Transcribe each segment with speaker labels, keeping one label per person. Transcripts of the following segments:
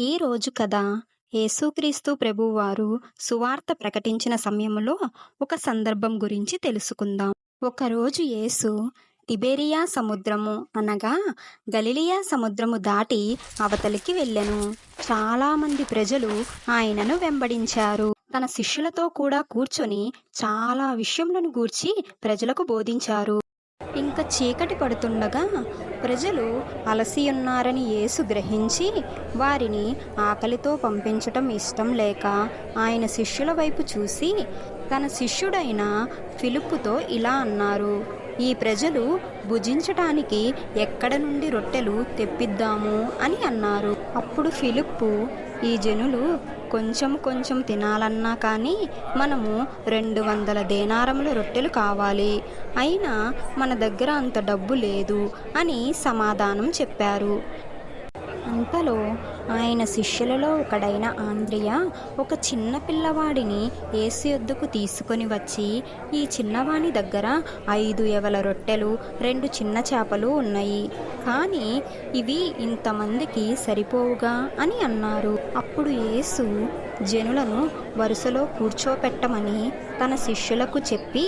Speaker 1: ఈ రోజు కథ యేసుక్రీస్తు ప్రభువారు సువార్త ప్రకటించిన సమయంలో ఒక సందర్భం గురించి తెలుసుకుందాం. ఒకరోజు యేసు టిబేరియా సముద్రము అనగా గలిలియా సముద్రము దాటి అవతలికి వెళ్ళెను. చాలామంది ప్రజలు ఆయనను వెంబడించారు. తన శిష్యులతో కూడా కూర్చొని చాలా విషయములను గూర్చి ప్రజలకు బోధించారు. ఇంకా చీకటి పడుతుండగా ప్రజలు అలసి ఉన్నారని యేసు గ్రహించి వారిని ఆకలితో పంపించటం ఇష్టం లేక ఆయన శిష్యుల వైపు చూసి తన శిష్యుడైన ఫిలిప్పుతో ఇలా అన్నారు ఈ ప్రజలు భుజించటానికి ఎక్కడ నుండి రొట్టెలు తెప్పిద్దాము? అని అన్నారు. అప్పుడు ఫిలిప్పు ఈ జనులు కొంచెం కొంచెం తినాలన్నా కానీ మనము రెండు వందల దేనారముల రొట్టెలు కావాలి. అయినా మన దగ్గర అంత డబ్బు లేదు అని సమాధానం చెప్పారు. అంతలో ఆయన శిష్యులలో ఒకడైన ఆంద్రియ ఒక చిన్న పిల్లవాడిని ఏసు యొద్దకు తీసుకొని వచ్చి ఈ చిన్నవాని దగ్గర ఐదు ఎవల రొట్టెలు రెండు చిన్న చేపలు ఉన్నాయి. కానీ ఇవి ఇంతమందికి సరిపోవుగా అని అన్నారు. అప్పుడు యేసు జనులను వరుసలో కూర్చోపెట్టమని తన శిష్యులకు చెప్పి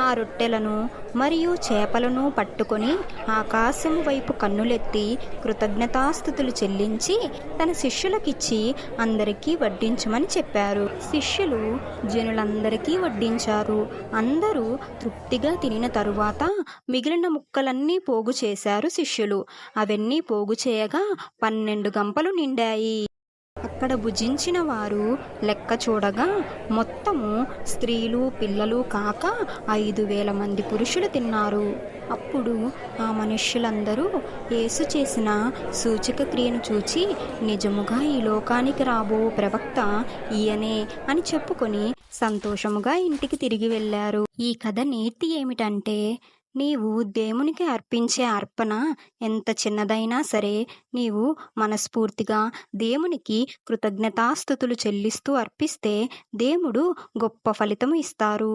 Speaker 1: ఆ రొట్టెలను మరియు చేపలను పట్టుకొని ఆకాశం వైపు కన్నులెత్తి కృతజ్ఞతాస్థుతులు చెల్లించి తన శిష్యులకిచ్చి అందరికీ వడ్డించమని చెప్పారు. శిష్యులు జనులందరికీ వడ్డించారు. అందరూ తృప్తిగా తినిన తరువాత మిగిలిన ముక్కలన్నీ పోగు చేశారు శిష్యులు. అవన్నీ పోగు చేయగా పన్నెండు గంపలు నిండాయి. అక్కడ భుజించిన వారు లెక్క చూడగా మొత్తము స్త్రీలు పిల్లలు కాక ఐదు వేల మంది పురుషులు తిన్నారు. అప్పుడు ఆ మనుష్యులందరూ యేసు చేసిన సూచక క్రియను చూచి నిజముగా ఈ లోకానికి రాబో ప్రవక్త ఈయనే అని చెప్పుకొని సంతోషముగా ఇంటికి తిరిగి వెళ్ళారు. ఈ కథ నీతి ఏమిటంటే నీవు దేవునికి అర్పించే అర్పణ ఎంత చిన్నదైనా సరే నీవు మనస్ఫూర్తిగా దేవునికి కృతజ్ఞతాస్థుతులు చెల్లిస్తూ అర్పిస్తే దేవుడు గొప్ప ఫలితం ఇస్తారు.